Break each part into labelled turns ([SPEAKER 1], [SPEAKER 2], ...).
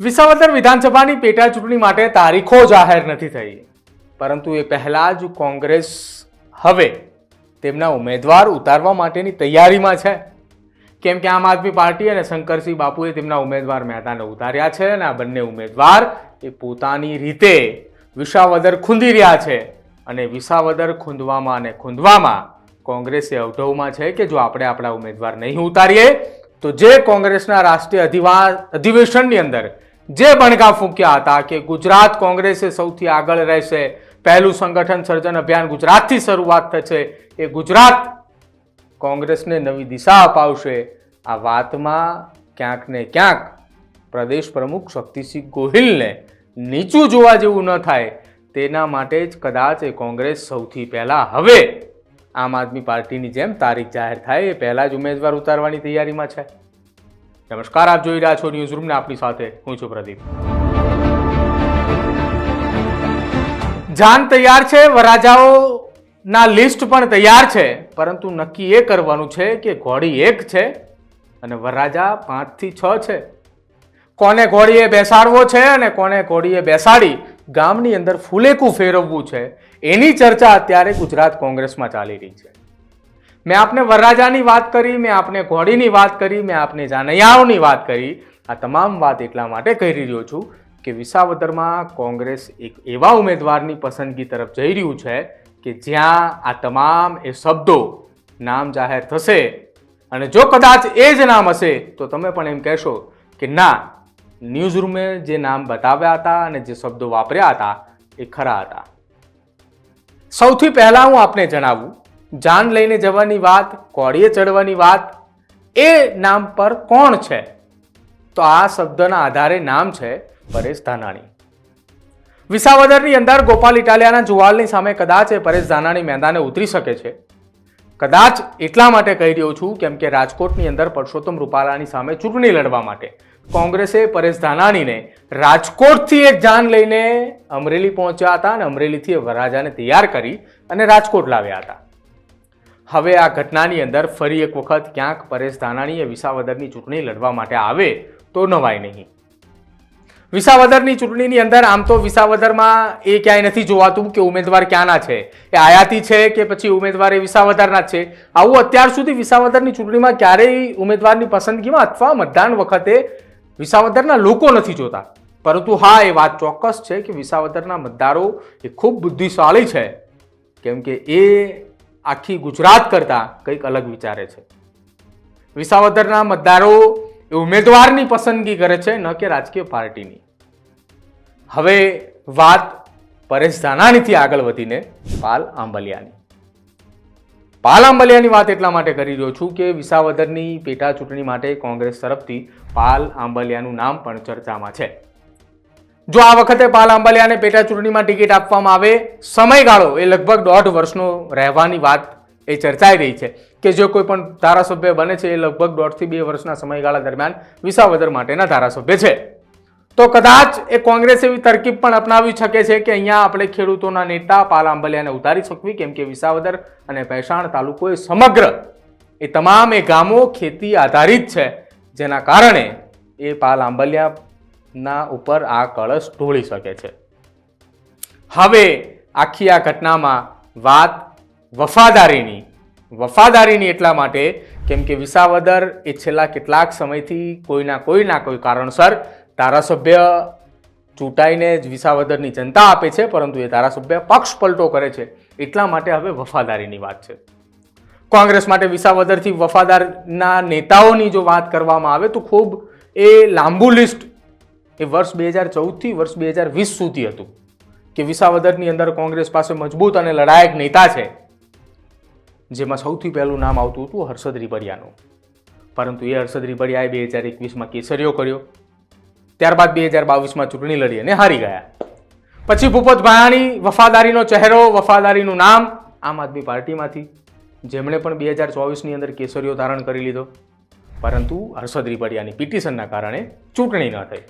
[SPEAKER 1] વિસાવદર વિધાનસભાની પેટા ચૂંટણી માટે તારીખો જાહેર નથી થઈ. પરંતુ એ પહેલાં જ કોંગ્રેસ હવે તેમના ઉમેદવાર ઉતારવા માટેની તૈયારીમાં છે. કેમ કે આમ આદમી પાર્ટી અને શંકરસિંહ બાપુએ તેમના ઉમેદવાર મહેતાને ઉતાર્યા છે અને આ બંને ઉમેદવાર એ પોતાની રીતે વિસાવદર ખૂંદી રહ્યા છે. અને વિસાવદર ખૂંદવામાં અને ખૂંદવામાં કોંગ્રેસે અવઢવમાં છે કે જો આપણે આપણા ઉમેદવાર નહીં ઉતારીએ, તો જે કોંગ્રેસના રાષ્ટ્રીય અધિવા, અધિવેશનની અંદર જે બણગા ફૂંક્યા હતા કે ગુજરાત કોંગ્રેસે સૌથી આગળ રહેશે, પહેલું સંગઠન સર્જન અભિયાન ગુજરાતથી શરૂઆત થશે, એ ગુજરાત કોંગ્રેસને નવી દિશા અપાવશે. આ વાતમાં ક્યાંક ને ક્યાંક પ્રદેશ પ્રમુખ શક્તિસિંહ ગોહિલને નીચું જોવા જેવું ન થાય, તેના માટે જ કદાચ એ કોંગ્રેસ સૌથી પહેલાં હવે આમ આદમી પાર્ટીની જેમ તારીખ જાહેર થાય, એ પહેલાં જ ઉમેદવાર ઉતારવાની તૈયારીમાં છે. નમસ્કાર, આપ જોઈ રહ્યા છો ન્યૂઝ રૂમને આપની સાથે હું છું પ્રદીપ. જાન તૈયાર છે, વરાજાઓના લિસ્ટ પણ તૈયાર છે, પરંતુ નક્કી એ કરવાનું છે કે ઘોડી એક છે અને વરરાજા પાંચથી છ છે. કોને ઘોડીએ બેસાડવો છે અને કોને ઘોડીએ બેસાડી ગામની અંદર ફૂલેકું ફેરવવું છે, એની ચર્ચા અત્યારે ગુજરાત કોંગ્રેસમાં ચાલી રહી છે. મેં આપને વરરાજાની વાત કરી, મેં આપને ઘોડીની વાત કરી, મેં આપને જાનૈયાઓની વાત કરી. આ તમામ વાત એટલા માટે કહી રહ્યો છું કે વિસાવદરમાં કોંગ્રેસ એક એવા ઉમેદવારની પસંદગી તરફ જઈ રહ્યું છે કે જ્યાં આ તમામ એ શબ્દો નામ જાહેર થશે અને જો કદાચ એ જ નામ હશે, તો તમે પણ એમ કહેશો કે ના ન્યૂઝ રૂમે જે નામ બતાવ્યા હતા અને જે શબ્દો વાપર્યા હતા એ ખરા હતા. સૌથી પહેલાં હું આપને જણાવું જાન લઈને જવાની વાત, કોળીએ ચડવાની વાત, એ નામ પર કોણ છે? તો આ શબ્દના આધારે નામ છે પરેશ ધાનાણી. વિસાવદરની અંદર ગોપાલ ઇટાલિયાના જુવાલની સામે કદાચ એ પરેશ ધાનાણી મેદાને ઉતરી શકે છે. કદાચ એટલા માટે કહી રહ્યો છું કેમ કે રાજકોટની અંદર પરસોત્તમ રૂપાલાની સામે ચૂંટણી લડવા માટે. કોંગ્રેસે પરેશ ધાનાણીને રાજકોટથી એક જાન લઈને અમરેલી પહોંચ્યા હતા અને અમરેલીથી વરરાજાને તૈયાર કરી અને રાજકોટ લાવ્યા હતા. હવે આ ઘટનાની અંદર ફરી એક વખત ક્યાંક પરેશ ધાનાણીએ વિસાવદરની ચૂંટણી લડવા માટે આવે તો નવાય નહીં. વિસાવદરની ચૂંટણીની અંદર આમ તો વિસાવદરમાં એ ક્યાંય નથી જોવાતું કે ઉમેદવાર ક્યાંના છે. એ આયાતી છે કે પછી ઉમેદવાર એ વિસાવદરના છે? આવું અત્યાર સુધી વિસાવદરની ચૂંટણીમાં ક્યારેય ઉમેદવારની પસંદગીમાં અથવા મતદાન વખતે વિસાવદરના લોકો નથી જોતા. પરંતુ હા, એ વાત ચોક્કસ છે કે વિસાવદરના મતદારો એ ખૂબ બુદ્ધિશાળી છે. કેમ કે એ આખી ગુજરાત કરતાં કંઈક અલગ વિચારે છે. વિસાવદરના મતદારો એ ઉમેદવારની પસંદગી કરે છે, ન કે રાજકીય પાર્ટીની. હવે વાત પરેશ ધાનાણીથી આગળ વધીને પાલ આંબલિયાની. પાલ આંબલિયાની વાત એટલા માટે કરી રહ્યો છું કે વિસાવદરની પેટા ચૂંટણી માટે કોંગ્રેસ તરફથી પાલ આંબલિયાનું નામ પણ ચર્ચામાં છે. જો આ વખતે પાલ આંબલિયાને પેટા ચૂંટણીમાં ટિકિટ આપવામાં આવે, સમયગાળો એ લગભગ દોઢ વર્ષનો રહેવાની વાત એ ચર્ચાઈ રહી છે કે જો કોઈ પણ ધારાસભ્ય બને છે એ લગભગ દોઢથી બે વર્ષના સમયગાળા દરમિયાન વિસાવદર માટેના ધારાસભ્ય છે. તો કદાચ એ કોંગ્રેસ એવી તરકીબ પણ અપનાવી શકે છે કે અહીંયા આપણે ખેડૂતોના નેતા પાલ આંબલિયાને ઉતારી શકવી, કેમ કે વિસાવદર અને પહેસાણ તાલુકો એ સમગ્ર એ તમામ એ ગામો ખેતી આધારિત છે, જેના કારણે એ પાલ આંબલિયાના ઉપર આ કળશ ઢોળી શકે છે. હવે આખી આ ઘટનામાં વાત વફાદારીની. વફાદારીની એટલા માટે કેમ કે વિસાવદર એ છેલ્લા કેટલાક સમયથી કોઈના કોઈના કોઈ કારણસર ધારાસભ્ય ચૂંટાઈને જ વિસાવદરની જનતા આપે છે, પરંતુ એ ધારાસભ્ય પક્ષ પલટો કરે છે. એટલા માટે હવે વફાદારીની વાત છે. કોંગ્રેસ માટે વિસાવદરથી વફાદારના નેતાઓની જો વાત કરવામાં આવે તો ખૂબ એ લાંબુ લિસ્ટ એ વર્ષ બે હજાર ચૌદથી વર્ષ બે હજાર વીસ સુધી હતું કે વિસાવદરની અંદર કોંગ્રેસ પાસે મજબૂત અને લડાયક નેતા છે, જેમાં સૌથી પહેલું નામ આવતું હતું હર્ષદ રીબરિયાનું. પરંતુ એ હર્ષદ રીબરિયાએ બે હજાર એકવીસમાં કેસરીઓ કર્યો, ત્યારબાદ બે હજાર બાવીસમાં ચૂંટણી લડી અને હારી ગયા. પછી ભૂપત ભાયાણી વફાદારીનો ચહેરો, વફાદારીનું નામ આમ આદમી પાર્ટીમાંથી, જેમણે પણ બે હજાર ચોવીસની અંદર કેસરીઓ ધારણ કરી લીધો. પરંતુ હર્ષદ રીબરિયાની પિટિશનના કારણે ચૂંટણી ન થઈ.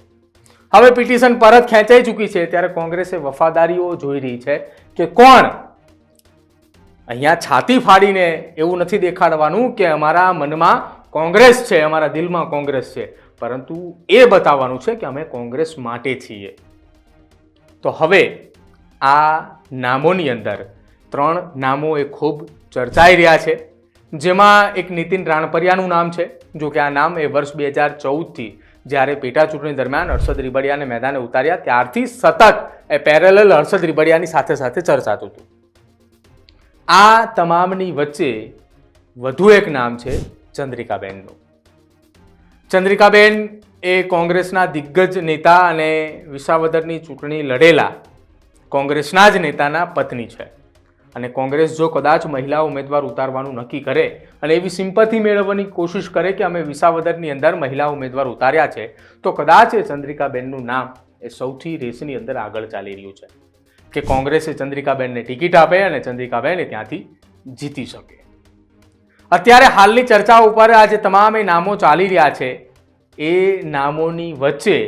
[SPEAKER 1] હવે પિટિશન પરત ખેંચાઈ ચૂકી છે. ત્યારે કોંગ્રેસે વફાદારીઓ જોઈ રહી છે કે કોણ અહીંયા છાતી ફાડીને એવું નથી દેખાડવાનું કે અમારા મનમાં કોંગ્રેસ છે, અમારા દિલમાં કોંગ્રેસ છે. પરંતુ એ બતાવવાનું છે કે અમે કોંગ્રેસ માટે છીએ. તો હવે આ નામોની અંદર ત્રણ નામો એ ખૂબ ચર્ચાઈ રહ્યા છે. જેમાં એક નીતિન રાણપરિયાનું નામ છે. જો કે આ નામ એ વર્ષ બે હજાર ચૌદથી જ્યારે પેટા ચૂંટણી દરમિયાન હર્ષદ રીબડિયાને મેદાને ઉતાર્યા, ત્યારથી સતત એ પેરેલલ હર્ષદ રીબડિયાની સાથે સાથે ચર્ચાતું હતું. આ તમામની વચ્ચે વધુ એક નામ છે ચંદ્રિકાબેનનું. ચંદ્રિકાબેન એ કોંગ્રેસના દિગ્ગજ નેતા અને વિસાવદરની ચૂંટણી લડેલા કોંગ્રેસના જ નેતાના પત્ની છે. અને કોંગ્રેસ જો કદાચ મહિલા ઉમેદવાર ઉતારવાનું નક્કી કરે અને એવી સિમ્પથી મેળવવાની કોશિશ કરે કે અમે વિસાવદરની અંદર મહિલા ઉમેદવાર ઉતાર્યા છે, તો કદાચ એ ચંદ્રિકાબેનનું નામ એ સૌથી રેસની અંદર આગળ ચાલી રહ્યું છે. કે કોંગ્રેસે ચંદ્રિકાબેનને ટિકિટ આપે અને ચંદ્રિકાબેન ત્યાંથી જીતી શકે. અત્યારે હાલની ચર્ચા ઉપર આ જે તમામ નામો ચાલી રહ્યા છે. એ નામોની વચ્ચે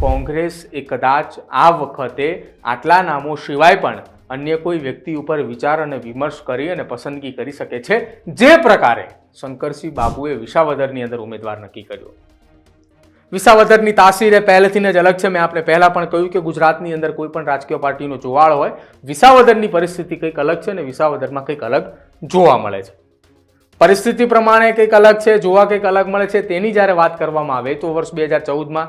[SPEAKER 1] કોંગ્રેસ એ કદાચ આ વખતે આટલા નામો સિવાય પણ અન્ય કોઈ વ્યક્તિ ઉપર વિચાર અને વિમર્શ કરી અને પસંદગી કરી શકે છે, જે પ્રકારે શંકરસિંહ બાબુએ વિસાવદરની અંદર ઉમેદવાર નક્કી કર્યો. વિસાવદરની તાસીર એ પહેલેથી જ અલગ છે, મેં આપણે પહેલાં પણ કહ્યું કે ગુજરાતની અંદર કોઈ પણ રાજકીય પાર્ટીનો જોવાળ હોય, વિસાવદરની પરિસ્થિતિ કંઈક અલગ છે અને વિસાવદરમાં કંઈક અલગ જોવા મળે છે. પરિસ્થિતિ પ્રમાણે કંઈક અલગ છે, જોવા કંઈક અલગ મળે છે, તેની જ્યારે વાત કરવામાં આવે તો વર્ષ બે હજાર ચૌદમાં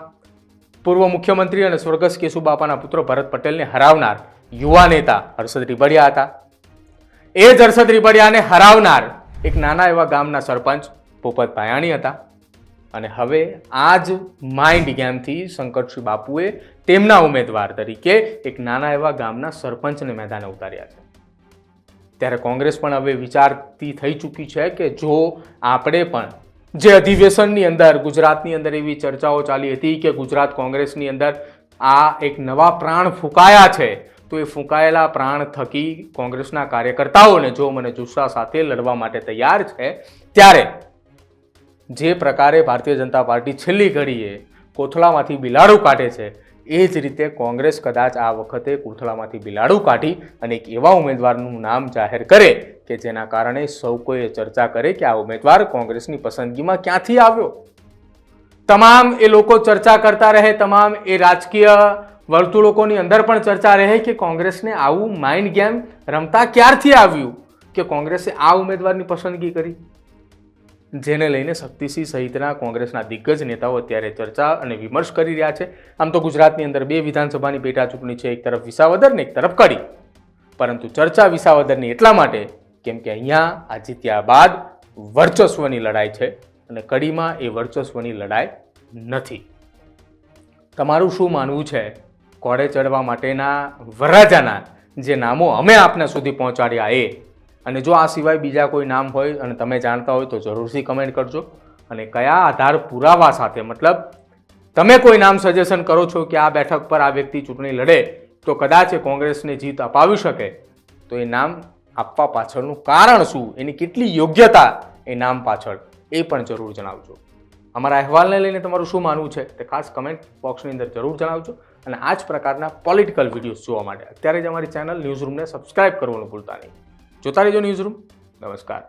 [SPEAKER 1] પૂર્વ મુખ્યમંત્રી અને સ્વર્ગસ્થ કેશુબાપાના પુત્ર ભરત પટેલને હરાવનાર યુવા નેતા હર્ષદ રીબડિયા હતા. એ જ હર્ષદ રીબડિયાને હરાવનાર એક નાના એવા ગામના સરપંચ પોપત ભાયાણી હતા. અને હવે આ જ માઇન્ડ ગેમથી શંકરસિંહ બાપુએ તેમના ઉમેદવાર તરીકે એક નાના એવા ગામના સરપંચને મેદાને ઉતાર્યા છે. ત્યારે કોંગ્રેસ પણ હવે વિચારતી થઈ ચૂકી છે કે જો આપણે પણ જે અધિવેશનની અંદર, ગુજરાતની અંદર એવી ચર્ચાઓ ચાલી હતી કે ગુજરાત કોંગ્રેસની અંદર આ એક નવા પ્રાણ ફૂંકાયા છે તો એ ફૂંકાયેલા પ્રાણ થકી કોંગ્રેસના કાર્યકર્તાઓને જો મને જુસ્સા સાથે લડવા માટે તૈયાર છે, ત્યારે જે પ્રકારે ભારતીય જનતા પાર્ટી છેલ્લી ઘડીએ કોથળામાંથી બિલાડું કાઢે છે, એ જ રીતે કોંગ્રેસ કદાચ આ વખતે કોથળામાંથી બિલાડું કાઢી અને એક એવા ઉમેદવારનું નામ જાહેર કરે કે જેના કારણે સૌ કોઈએ ચર્ચા કરે કે આ ઉમેદવાર કોંગ્રેસની પસંદગીમાં ક્યાંથી આવ્યો. તમામ એ લોકો ચર્ચા કરતા રહે, તમામ એ રાજકીય વર્તુળોની અંદર પણ ચર્ચા રહે કે કોંગ્રેસને આવું માઇન્ડ ગેમ રમતા ક્યારથી આવ્યું કે કોંગ્રેસે આ ઉમેદવારની પસંદગી કરી? જેને લઈને શક્તિસિંહ સહિતના કોંગ્રેસના દિગ્ગજ નેતાઓ અત્યારે ચર્ચા અને વિમર્શ કરી રહ્યા છે. આમ તો ગુજરાતની અંદર બે વિધાનસભાની પેટા ચૂંટણી છે, એક તરફ વિસાવદર ને એક તરફ કડી. પરંતુ ચર્ચા વિસાવદરની એટલા માટે કેમ કે અહીંયા આ જીત્યા બાદ વર્ચસ્વની લડાઈ છે. અને કડીમાં એ વર્ચસ્વની લડાઈ નથી. તમારું શું માનવું છે? કોડે ચડવા માટેના વરરાજાના જે નામો અમે આપને સુધી પહોંચાડ્યા એ. અને જો આ સિવાય બીજા કોઈ નામ હોય અને તમે જાણતા હોય તો જરૂરથી કમેન્ટ કરજો. અને કયા આધાર પુરાવા સાથે? મતલબ, તમે કોઈ નામ સજેશન કરો છો કે આ બેઠક પર આ વ્યક્તિ ચૂંટણી લડે, તો કદાચ એ કોંગ્રેસને જીત અપાવી શકે. તો એ નામ આપવા પાછળનું કારણ શું? એની કેટલી યોગ્યતા એ નામ પાછળ? એ પણ જરૂર જણાવજો. અમારા અહેવાલને લઈને તમારું શું માનવું છે તે ખાસ કમેન્ટ બોક્સની અંદર જરૂર જણાવજો અને આ જ પ્રકારના પોલિટિકલ વિડીયોઝ જોવા માટે. અત્યારે જ અમારી ચેનલ ન્યૂઝ રૂમને સબસ્ક્રાઇબ કરવાનું ભૂલતા નહીં. જોતા રહેજો ન્યૂઝ રૂમ નમસ્કાર.